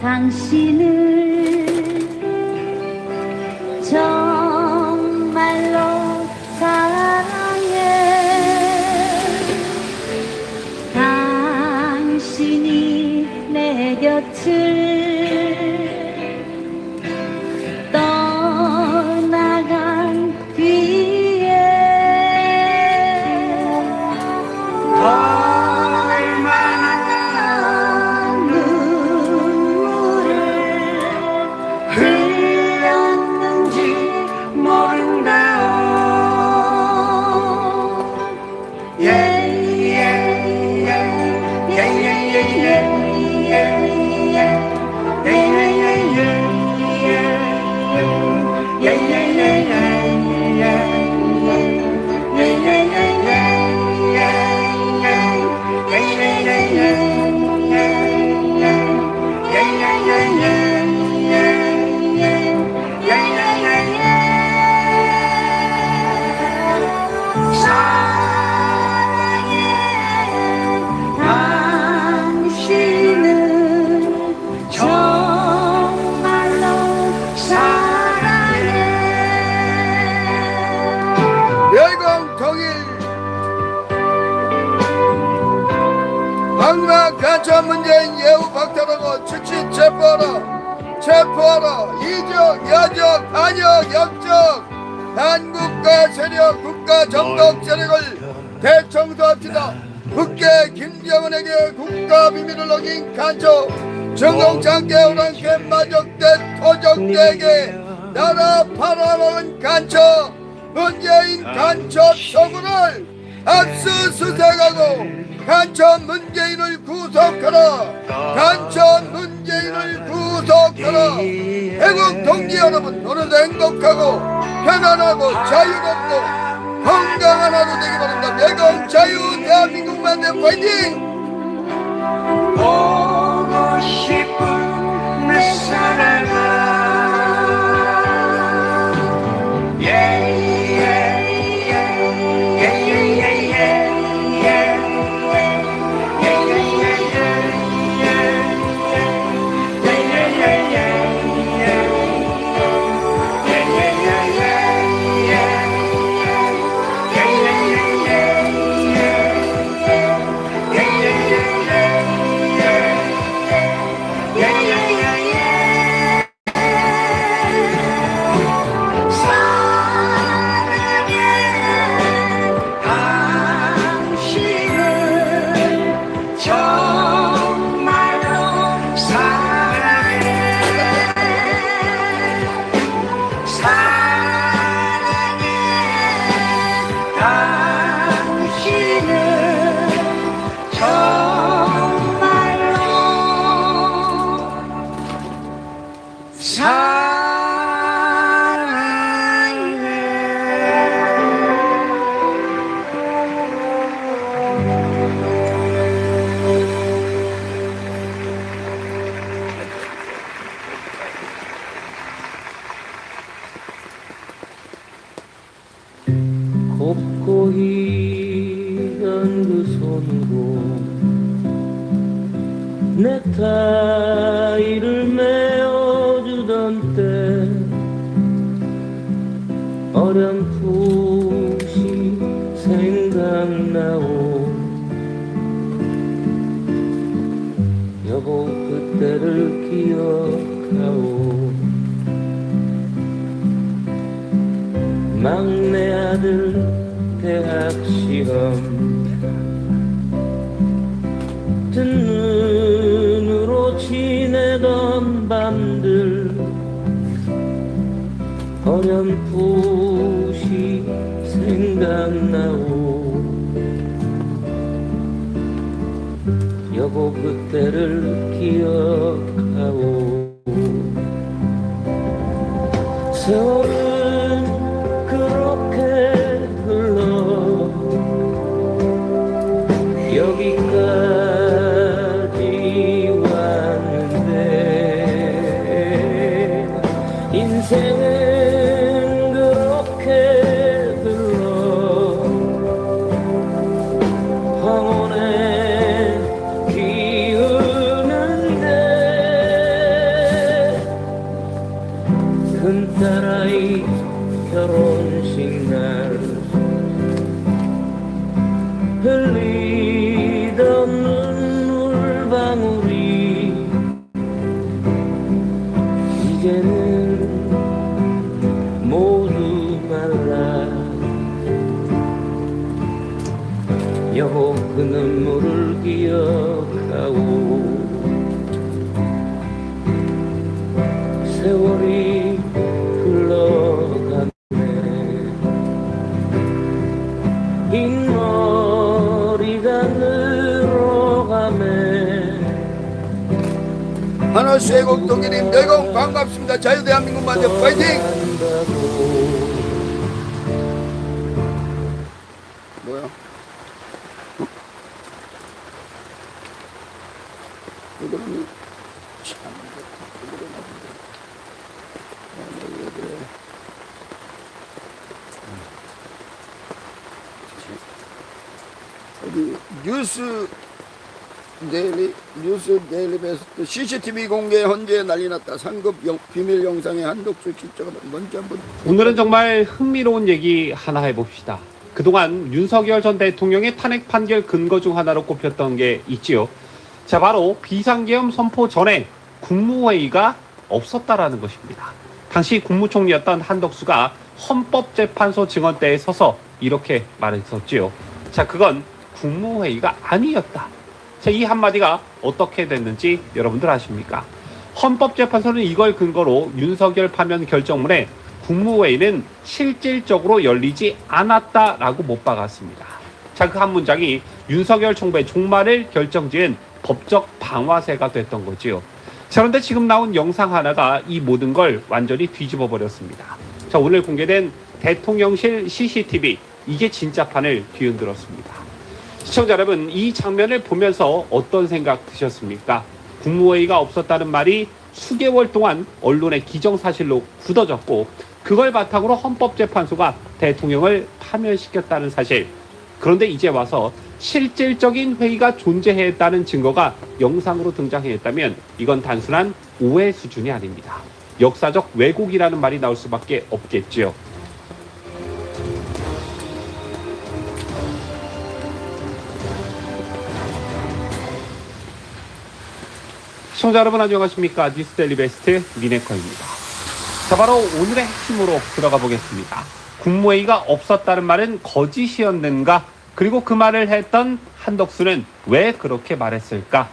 당신을 문재인 간첩 서구를 압수수색하고 간첩 문재인을 구속하라. 간첩 문재인을 구속하라. 애국 동지 여러분 오늘도 행복하고 편안하고 자유롭고 건강한 하루 되기 바랍니다. 매공 자유 대한민국 만 대 파이팅! 보고 싶은 내 사랑아 당신을 내 타이를 메어주던 때 어렴풋이 생각나오. 여보 그때를 기억하오. 막내 아들 대학 시험 어렴풋이 생각나오? 여보 그때를 기억하오. 세월 애국 동기님 내공 반갑습니다. 자유대한민국 만세 파이팅! 데일리 뉴스 데일리 베스트 CCTV 공개 헌재 난리 났다 상급 영- 비밀 영상에 한독수 실적을 먼저 한번 오늘은 정말 흥미로운 얘기 하나 해봅시다. 그동안 윤석열 전 대통령의 탄핵 판결 근거 중 하나로 꼽혔던 게 있지요. 자, 바로 비상계엄 선포 전에 국무회의가 없었다라는 것입니다. 당시 국무총리였던 한덕수가 헌법재판소 증언대에 서서 이렇게 말했었지요. 자, 그건 국무회의가 아니었다. 자, 이 한마디가 어떻게 됐는지 여러분들 아십니까? 헌법재판소는 이걸 근거로 윤석열 파면 결정문에 국무회의는 실질적으로 열리지 않았다라고 못 박았습니다. 자, 그 한 문장이 윤석열 총재 종말을 결정지은 법적 방화세가 됐던 거지요. 자, 그런데 지금 나온 영상 하나가 이 모든 걸 완전히 뒤집어 버렸습니다. 자, 오늘 공개된 대통령실 CCTV 이게 진짜판을 뒤흔들었습니다. 시청자 여러분, 이 장면을 보면서 어떤 생각 드셨습니까? 국무회의가 없었다는 말이 수개월 동안 언론의 기정사실로 굳어졌고, 그걸 바탕으로 헌법재판소가 대통령을 파면시켰다는 사실. 그런데 이제 와서 실질적인 회의가 존재했다는 증거가 영상으로 등장했다면 이건 단순한 오해 수준이 아닙니다. 역사적 왜곡이라는 말이 나올 수밖에 없겠지요. 시청자 여러분 안녕하십니까 뉴스데일리 베스트 미네커입니다. 자 바로 오늘의 핵심으로 들어가 보겠습니다. 국무회의가 없었다는 말은 거짓이었는가? 그리고 그 말을 했던 한덕수는 왜 그렇게 말했을까?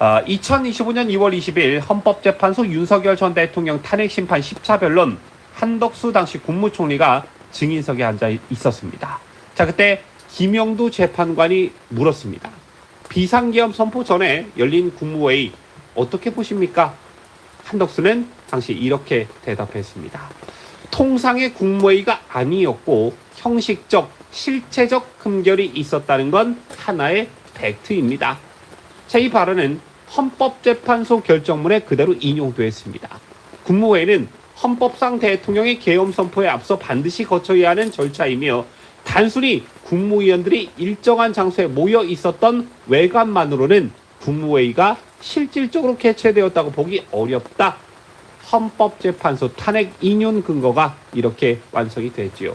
아, 2025년 2월 20일 헌법재판소 윤석열 전 대통령 탄핵 심판 10차 변론 한덕수 당시 국무총리가 증인석에 앉아 있었습니다. 자 그때 김영두 재판관이 물었습니다. 비상계엄 선포 전에 열린 국무회의 어떻게 보십니까? 한덕수는 당시 이렇게 대답했습니다. 통상의 국무회의가 아니었고 형식적, 실체적 흠결이 있었다는 건 하나의 팩트입니다. 자, 이 발언은 헌법재판소 결정문에 그대로 인용되었습니다. 국무회의는 헌법상 대통령의 계엄 선포에 앞서 반드시 거쳐야 하는 절차이며 단순히 국무위원들이 일정한 장소에 모여 있었던 외관만으로는 국무회의가 실질적으로 개최되었다고 보기 어렵다. 헌법재판소 탄핵 인용 근거가 이렇게 완성이 됐지요.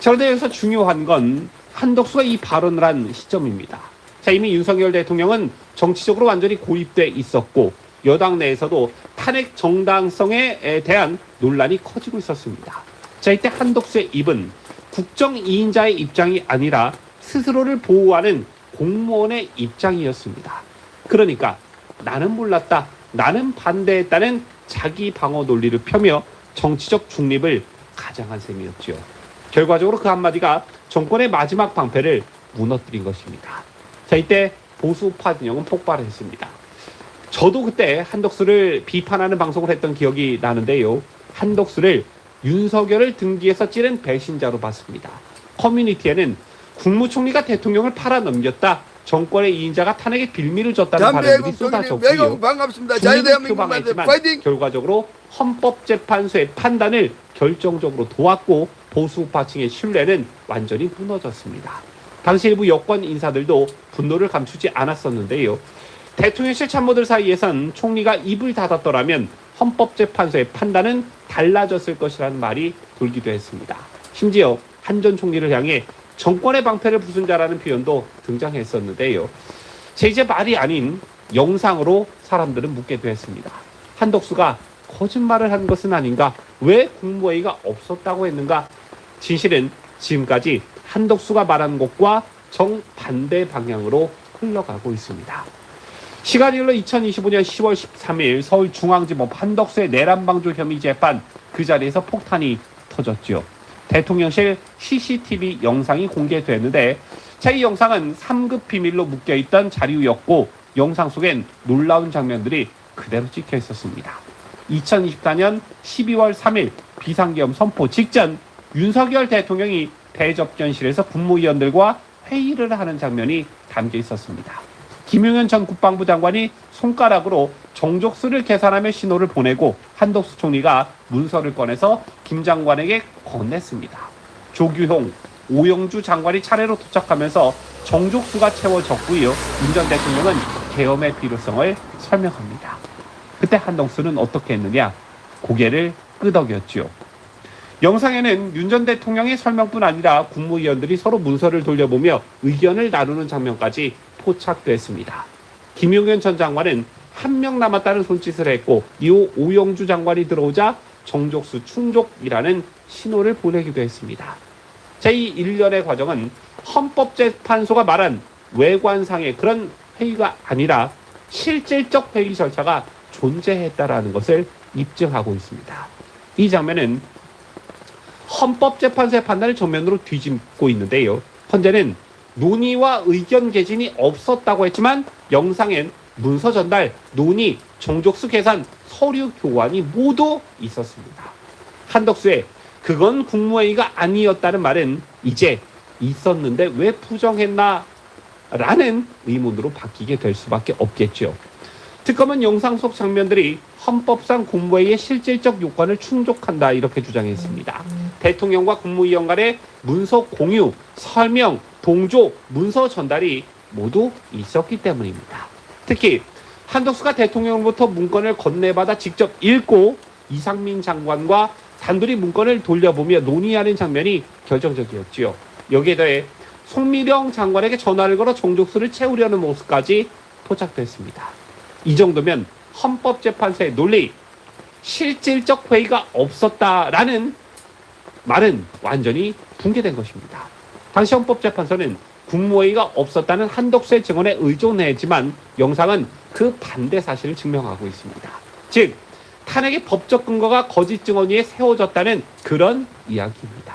자, 그런데 여기서 중요한 건 한덕수가 이 발언을 한 시점입니다. 자, 이미 윤석열 대통령은 정치적으로 완전히 고립돼 있었고 여당 내에서도 탄핵 정당성에 대한 논란이 커지고 있었습니다. 자, 이때 한덕수의 입은 국정 2인자의 입장이 아니라 스스로를 보호하는 공무원의 입장이었습니다. 그러니까 나는 몰랐다, 나는 반대했다는 자기 방어 논리를 펴며 정치적 중립을 가장한 셈이었지요. 결과적으로 그 한마디가 정권의 마지막 방패를 무너뜨린 것입니다. 자, 이때 보수파 진영은 폭발했습니다. 저도 그때 한덕수를 비판하는 방송을 했던 기억이 나는데요. 한덕수를 윤석열을 등기해서 찌른 배신자로 봤습니다. 커뮤니티에는 국무총리가 대통령을 팔아넘겼다. 정권의 이인자가 탄핵에 빌미를 줬다는 발언들이 쏟아졌고요. 반갑습니다. 자유대한민국 표방했지만 파이팅! 결과적으로 헌법재판소의 판단을 결정적으로 도왔고 보수파층의 신뢰는 완전히 무너졌습니다. 당시 일부 여권 인사들도 분노를 감추지 않았었는데요. 대통령실 참모들 사이에선 총리가 입을 닫았더라면 헌법재판소의 판단은 달라졌을 것이라는 말이 돌기도 했습니다. 심지어 한 전 총리를 향해 정권의 방패를 부순 자라는 표현도 등장했었는데요. 제 이제 말이 아닌 영상으로 사람들은 묻게도 했습니다. 한덕수가 거짓말을 한 것은 아닌가? 왜 국무회의가 없었다고 했는가? 진실은 지금까지 한덕수가 말한 것과 정반대 방향으로 흘러가고 있습니다. 시간이 흘러 2025년 10월 13일 서울중앙지법 한덕수의 내란방조 혐의 재판 그 자리에서 폭탄이 터졌죠. 대통령실 CCTV 영상이 공개됐는데 자, 이 영상은 3급 비밀로 묶여있던 자료였고 영상 속엔 놀라운 장면들이 그대로 찍혀 있었습니다. 2024년 12월 3일 비상계엄 선포 직전 윤석열 대통령이 대접견실에서 국무위원들과 회의를 하는 장면이 담겨 있었습니다. 김용현 전 국방부 장관이 손가락으로 정족수를 계산하며 신호를 보내고 한덕수 총리가 문서를 꺼내서 김 장관에게 건넸습니다. 조규홍, 오영주 장관이 차례로 도착하면서 정족수가 채워졌고요. 윤전 대통령은 계엄의 필요성을 설명합니다. 그때 한덕수는 어떻게 했느냐? 고개를 끄덕였지요. 영상에는 윤 전 대통령의 설명뿐 아니라 국무위원들이 서로 문서를 돌려보며 의견을 나누는 장면까지 포착됐습니다. 김용현 전 장관은 한 명 남았다는 손짓을 했고 이후 오영주 장관이 들어오자 정족수 충족이라는 신호를 보내기도 했습니다. 제2 일련의 과정은 헌법재판소가 말한 외관상의 그런 회의가 아니라 실질적 회의 절차가 존재했다라는 것을 입증하고 있습니다. 이 장면은 헌법재판소의 판단을 정면으로 뒤집고 있는데요. 현재는 논의와 의견 개진이 없었다고 했지만 영상엔 문서 전달, 논의, 정족수 계산, 서류 교환이 모두 있었습니다. 한덕수의 그건 국무회의가 아니었다는 말은 이제 있었는데 왜 부정했나? 라는 의문으로 바뀌게 될 수밖에 없겠죠. 특검은 영상 속 장면들이 헌법상 국무회의의 실질적 요건을 충족한다 이렇게 주장했습니다. 대통령과 국무위원 간의 문서 공유, 설명, 동조, 문서 전달이 모두 있었기 때문입니다. 특히 한덕수가 대통령으로부터 문건을 건네받아 직접 읽고 이상민 장관과 단둘이 문건을 돌려보며 논의하는 장면이 결정적이었지요. 여기에 더해 송미령 장관에게 전화를 걸어 정족수를 채우려는 모습까지 포착됐습니다. 이 정도면 헌법재판소의 논리, 실질적 회의가 없었다라는 말은 완전히 붕괴된 것입니다. 당시 헌법재판소는 국무회의가 없었다는 한덕수의 증언에 의존했지만 영상은 그 반대 사실을 증명하고 있습니다. 즉, 탄핵의 법적 근거가 거짓 증언 위에 세워졌다는 그런 이야기입니다.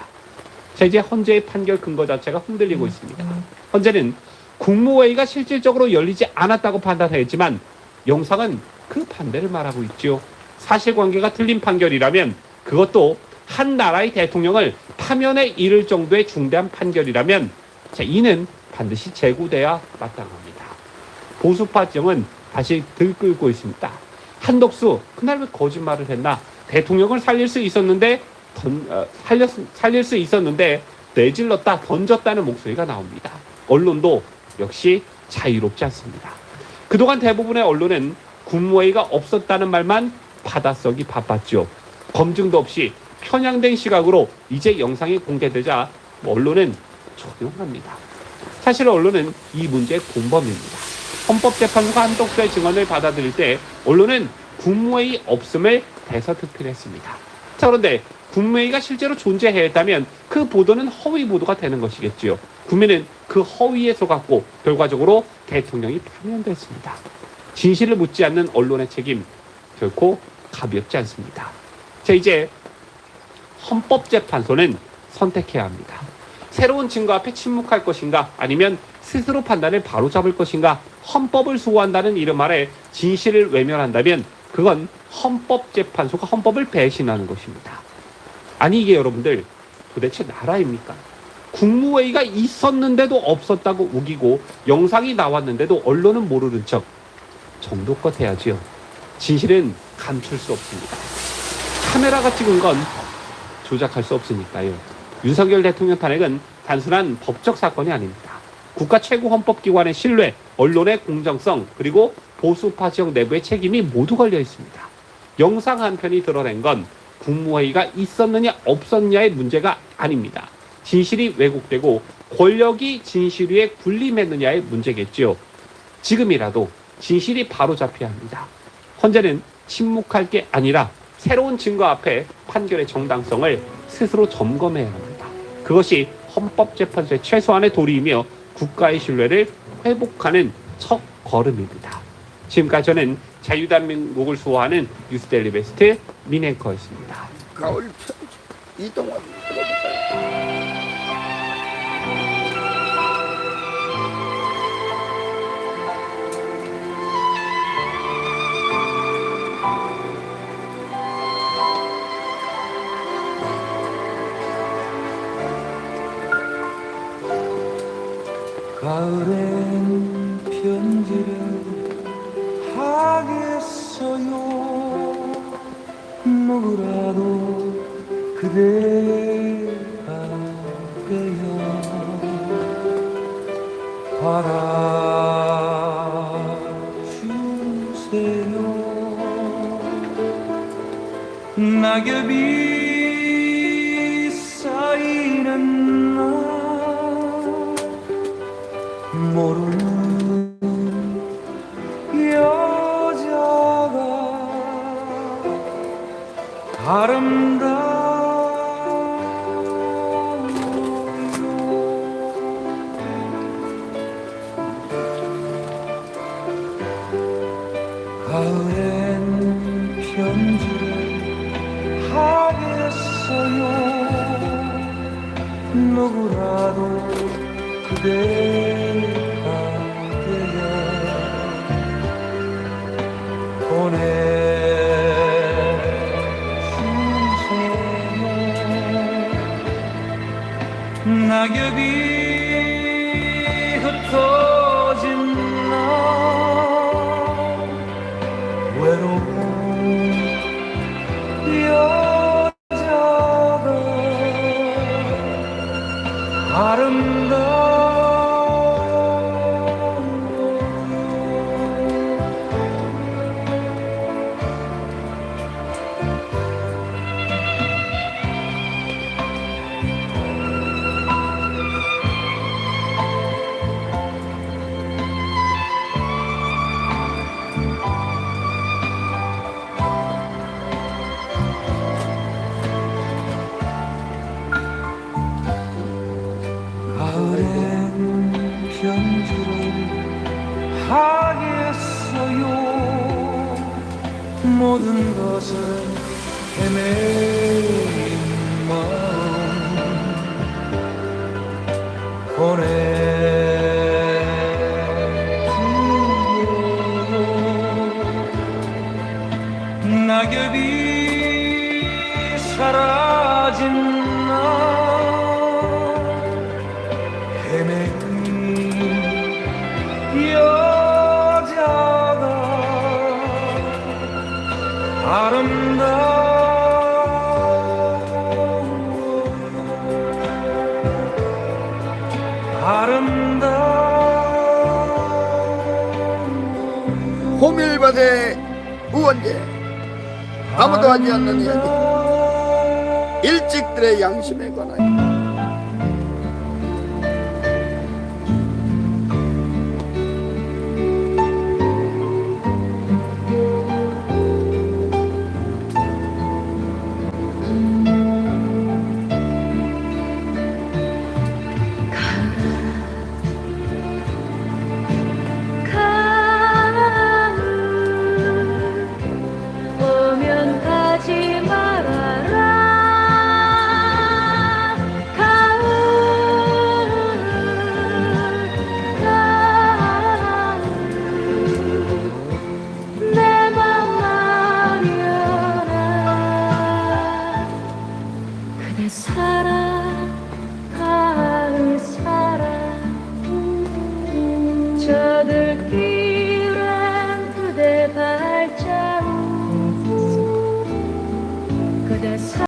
자, 이제 헌재의 판결 근거 자체가 흔들리고 있습니다. 헌재는 국무회의가 실질적으로 열리지 않았다고 판단했지만 영상은 그 반대를 말하고 있죠. 사실관계가 틀린 판결이라면 그것도 한 나라의 대통령을 파면에 이를 정도의 중대한 판결이라면 자, 이는 반드시 재고돼야 마땅합니다. 보수파 정은 다시 들끓고 있습니다. 한덕수 그날 왜 거짓말을 했나? 대통령을 살릴 수 있었는데 던, 어, 살렸, 살릴 수 있었는데 내질렀다 던졌다는 목소리가 나옵니다. 언론도 역시 자유롭지 않습니다. 그동안 대부분의 언론은 국무회의가 없었다는 말만 받아쓰기 바빴죠. 검증도 없이 편향된 시각으로 이제 영상이 공개되자 언론은 조용합니다. 사실 언론은 이 문제의 공범입니다. 헌법재판소가 한덕수의 증언을 받아들일 때 언론은 국무회의 없음을 대서특필했습니다. 자 그런데 국무회의가 실제로 존재했다면 그 보도는 허위 보도가 되는 것이겠지요. 국민은 그 허위에 속았고 결과적으로 대통령이 파면됐습니다. 진실을 묻지 않는 언론의 책임 결코 가볍지 않습니다. 자 이제 헌법재판소는 선택해야 합니다. 새로운 증거 앞에 침묵할 것인가 아니면 스스로 판단을 바로잡을 것인가 헌법을 수호한다는 이름 아래 진실을 외면한다면 그건 헌법재판소가 헌법을 배신하는 것입니다. 아니 이게 여러분들 도대체 나라입니까? 국무회의가 있었는데도 없었다고 우기고 영상이 나왔는데도 언론은 모르는 척 정도껏 해야지요. 진실은 감출 수 없습니다. 카메라가 찍은 건 조작할 수 없으니까요. 윤석열 대통령 탄핵은 단순한 법적 사건이 아닙니다. 국가 최고 헌법기관의 신뢰, 언론의 공정성, 그리고 보수파 지역 내부의 책임이 모두 걸려 있습니다. 영상 한 편이 드러낸 건 국무회의가 있었느냐 없었느냐의 문제가 아닙니다. 진실이 왜곡되고 권력이 진실 위에 군림했느냐의 문제겠지요. 지금이라도 진실이 바로 잡혀야 합니다. 헌재는 침묵할 게 아니라 새로운 증거 앞에 판결의 정당성을 스스로 점검해야 합니다. 그것이 헌법재판소의 최소한의 도리이며 국가의 신뢰를 회복하는 첫 걸음입니다. 지금까지 저는 자유대한민국을 수호하는 뉴스데일리 베스트 민앵커였습니다. 가을 이동환 누구라도 그대 가을엔 편지를 하겠어요. 누구라도 그대가 되어 보내주세요. 낙엽이 하겠어요. 모든 것을 헤매인 마음 보내 호밀밭의 우원재 아무도 하지 않는 이야기. 일찍들의 양심에 관하여